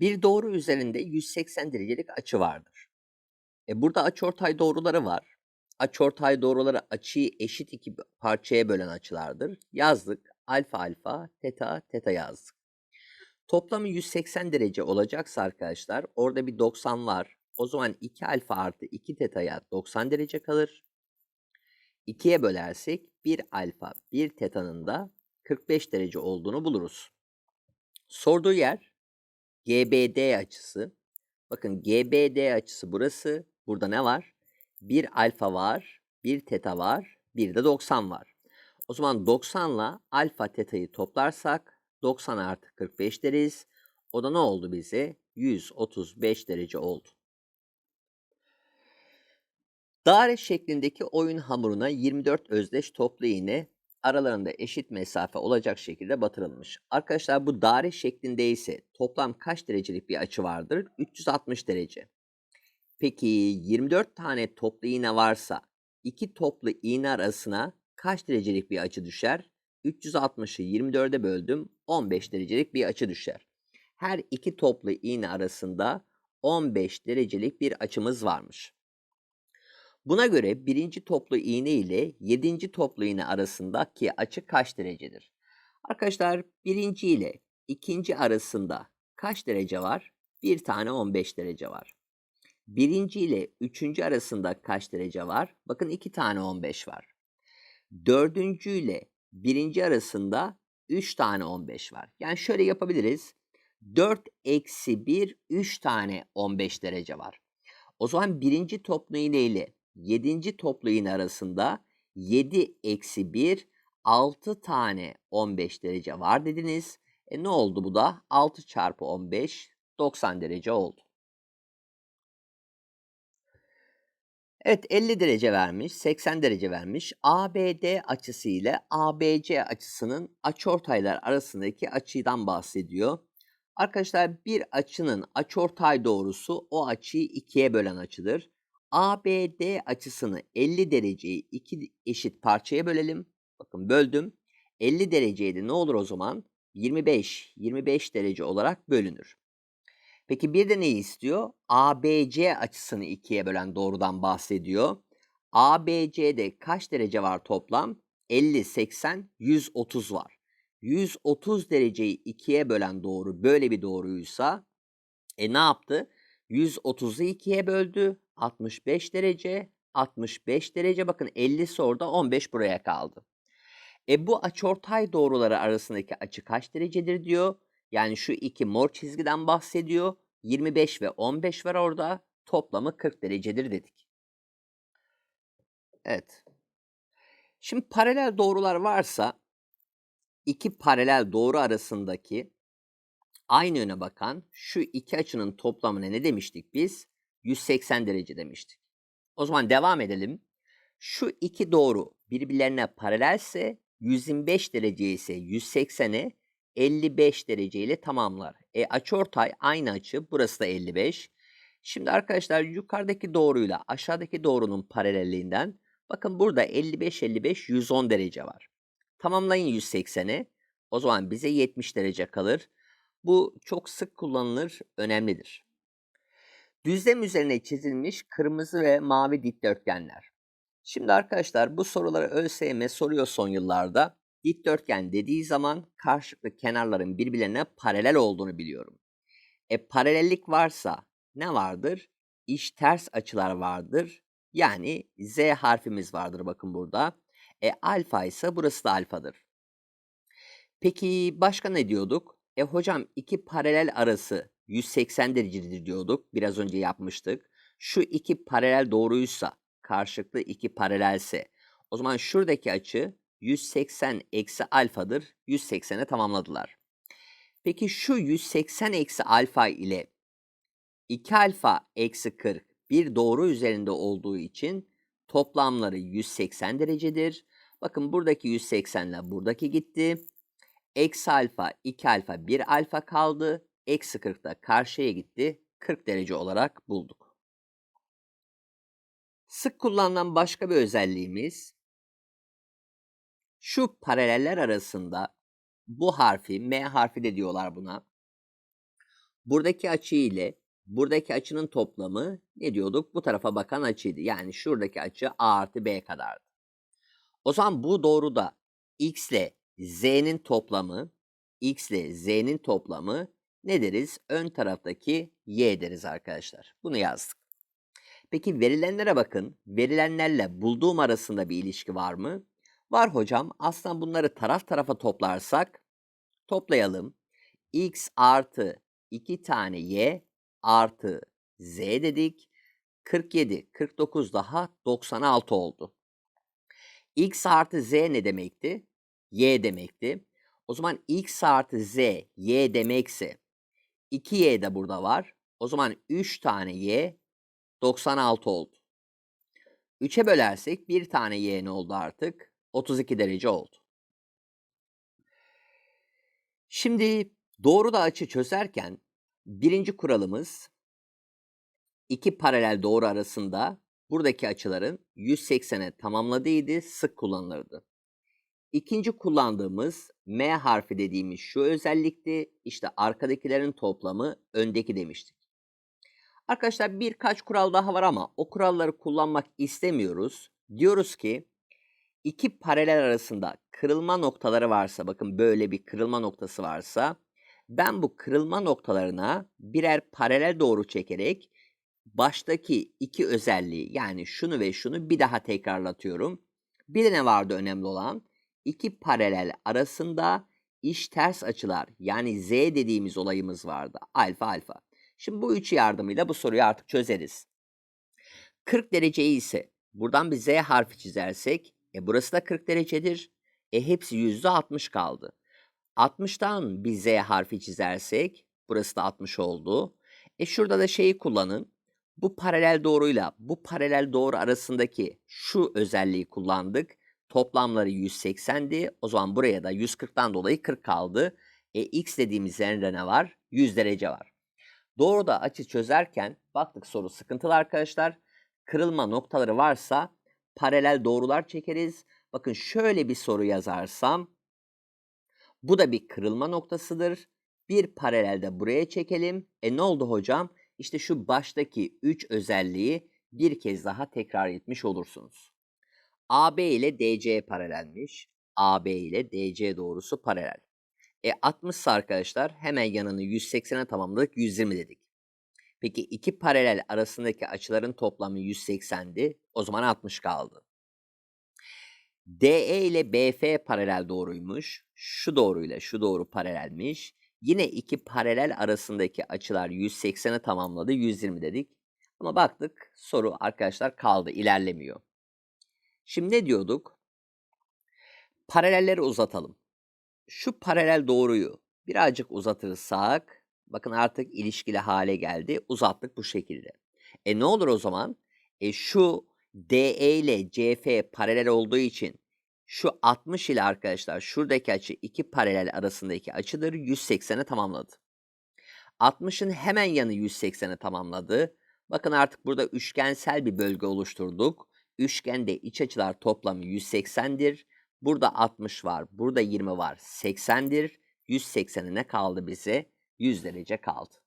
Bir doğru üzerinde 180 derecelik açı vardır. E burada açıortay doğruları var. Açıortay doğruları açıyı eşit iki parçaya bölen açılardır. Yazdık. Alfa alfa, teta teta yazdık. Toplamı 180 derece olacaksa arkadaşlar orada bir 90 var. O zaman 2 alfa artı 2 teta'ya 90 derece kalır. 2'ye bölersek 1 alfa 1 teta'nın da 45 derece olduğunu buluruz. Sorduğu yer GBD açısı. Bakın GBD açısı burası. Burada ne var? 1 alfa var, 1 teta var, bir de 90 var. O zaman 90 ile alfa teta'yı toplarsak 90 artı 45 deriz. O da ne oldu bize? 135 derece oldu. Daire şeklindeki oyun hamuruna 24 özdeş toplu iğne aralarında eşit mesafe olacak şekilde batırılmış. Arkadaşlar bu daire şeklinde ise toplam kaç derecelik bir açı vardır? 360 derece. Peki 24 tane toplu iğne varsa iki toplu iğne arasına kaç derecelik bir açı düşer? 360'ı 24'e böldüm 15 derecelik bir açı düşer. Her iki toplu iğne arasında 15 derecelik bir açımız varmış. Buna göre birinci toplu iğne ile yedinci toplu iğne arasındaki açı kaç derecedir? Arkadaşlar birinci ile ikinci arasında kaç derece var? Bir tane 15 derece var. Birinci ile üçüncü arasında kaç derece var? Bakın iki tane 15 var. Dördüncü ile birinci arasında 3 tane 15 var. Yani şöyle yapabiliriz. 4 eksi 1 3 tane 15 derece var. O zaman birinci toplu iğne ile 7. toplu arasında 7 eksi 1 6 tane 15 derece var dediniz. E ne oldu bu da? 6 çarpı 15 90 derece oldu. Evet 50 derece vermiş, 80 derece vermiş. ABD açısı ile ABC açısının açıortaylar arasındaki açıdan bahsediyor. Arkadaşlar bir açının açıortay doğrusu o açıyı ikiye bölen açıdır. ABD açısını 50 dereceyi iki eşit parçaya bölelim. Bakın böldüm. 50 dereceydi ne olur o zaman? 25, 25 derece olarak bölünür. Peki bir de neyi istiyor? ABC açısını ikiye bölen doğrudan bahsediyor. ABC'de kaç derece var toplam? 50, 80, 130 var. 130 dereceyi ikiye bölen doğru böyle bir doğruysa e ne yaptı? 130'u ikiye böldü. 65 derece, 65 derece. Bakın 50 orada 15 buraya kaldı. E bu açıortay doğruları arasındaki açı kaç derecedir diyor. Yani şu iki mor çizgiden bahsediyor. 25 ve 15 var orada. Toplamı 40 derecedir dedik. Evet. Şimdi paralel doğrular varsa iki paralel doğru arasındaki aynı yöne bakan şu iki açının toplamına ne demiştik biz? 180 derece demiştik. O zaman devam edelim. Şu iki doğru birbirlerine paralelse 125 derece ise 180'e 55 derece ile tamamlar. E açıortay aynı açı. Burası da 55. Şimdi arkadaşlar yukarıdaki doğruyla aşağıdaki doğrunun paralelliğinden bakın burada 55 55 110 derece var. Tamamlayın 180'i. O zaman bize 70 derece kalır. Bu çok sık kullanılır, önemlidir. Düzlem üzerine çizilmiş kırmızı ve mavi dikdörtgenler. Şimdi arkadaşlar bu soruları ÖSYM soruyor son yıllarda. Dikdörtgen dediği zaman karşılıklı kenarların birbirlerine paralel olduğunu biliyorum. E paralellik varsa ne vardır? İş ters açılar vardır. Yani Z harfimiz vardır bakın burada. E alfa ise burası da alfadır. Peki başka ne diyorduk? E hocam iki paralel arası 180 derecedir diyorduk. Biraz önce yapmıştık. Şu iki paralel doğruysa, karşılıklı iki paralelse o zaman şuradaki açı 180 eksi alfadır. 180'e tamamladılar. Peki şu 180 eksi alfa ile 2 alfa eksi 40 bir doğru üzerinde olduğu için toplamları 180 derecedir. Bakın buradaki 180 ile buradaki gitti. Eksi alfa 2 alfa 1 alfa kaldı. Eksi 40 da karşıya gitti. 40 derece olarak bulduk. Sık kullanılan başka bir özelliğimiz şu paraleller arasında bu harfi, M harfi de diyorlar buna. Buradaki açı ile buradaki açının toplamı ne diyorduk? Bu tarafa bakan açıydı. Yani şuradaki açı A artı B kadardı. O zaman bu doğruda x ile z'nin toplamı, x ile z'nin toplamı ne deriz? Ön taraftaki y deriz arkadaşlar. Bunu yazdık. Peki verilenlere bakın. Verilenlerle bulduğum arasında bir ilişki var mı? Var hocam. Aslında bunları taraf tarafa toplarsak toplayalım. x artı 2 tane y artı z dedik. 47, 49 daha 96 oldu. x artı z ne demekti? y demekti. O zaman x artı z y demekse 2y de burada var. O zaman 3 tane y 96 oldu. 3'e bölersek bir tane y ne oldu artık? 32 derece oldu. Şimdi doğru da açı çözerken birinci kuralımız iki paralel doğru arasında buradaki açıların 180'e tamamladığıydı, sık kullanılırdı. İkinci kullandığımız M harfi dediğimiz şu özellikti. İşte arkadakilerin toplamı öndeki demiştik. Arkadaşlar birkaç kural daha var ama o kuralları kullanmak istemiyoruz. Diyoruz ki iki paralel arasında kırılma noktaları varsa bakın böyle bir kırılma noktası varsa ben bu kırılma noktalarına birer paralel doğru çekerek baştaki iki özelliği yani şunu ve şunu bir daha tekrarlatıyorum. Bir de ne vardı önemli olan? İki paralel arasında iş ters açılar yani z dediğimiz olayımız vardı. Alfa alfa. Şimdi bu üç yardımıyla bu soruyu artık çözeriz. 40 dereceyi ise buradan bir z harfi çizersek e burası da 40 derecedir. E hepsi %60 kaldı. 60'tan bir z harfi çizersek burası da 60 oldu. E şurada da şeyi kullanın. Bu paralel doğruyla bu paralel doğru arasındaki şu özelliği kullandık. Toplamları 180'di. O zaman buraya da 140'tan dolayı 40 kaldı. E x dediğimiz yerinde ne var? 100 derece var. Doğruda açı çözerken baktık soru sıkıntılı arkadaşlar. Kırılma noktaları varsa paralel doğrular çekeriz. Bakın şöyle bir soru yazarsam bu da bir kırılma noktasıdır. Bir paralel de buraya çekelim. E ne oldu hocam? İşte şu baştaki 3 özelliği bir kez daha tekrar etmiş olursunuz. AB ile DC paralelmiş. AB ile DC doğrusu paralel. E 60 arkadaşlar hemen yanını 180'e tamamladık 120 dedik. Peki iki paralel arasındaki açıların toplamı 180'di. O zaman 60 kaldı. DE ile BF paralel doğruymuş. Şu doğruyla şu doğru paralelmiş. Yine iki paralel arasındaki açılar 180'e tamamladı. 120 dedik. Ama baktık soru arkadaşlar kaldı ilerlemiyor. Şimdi ne diyorduk? Paralelleri uzatalım. Şu paralel doğruyu birazcık uzatırsak bakın artık ilişkili hale geldi. Uzattık bu şekilde. E ne olur o zaman? E şu DE ile CF paralel olduğu için şu 60 ile arkadaşlar şuradaki açı iki paralel arasındaki açıdır 180'e tamamladı. 60'ın hemen yanı 180'e tamamladı. Bakın artık burada üçgensel bir bölge oluşturduk. Üçgende iç açılar toplamı 180'dir. Burada 60 var, burada 20 var, 80'dir. 180'e ne kaldı bize? 100 derece kaldı.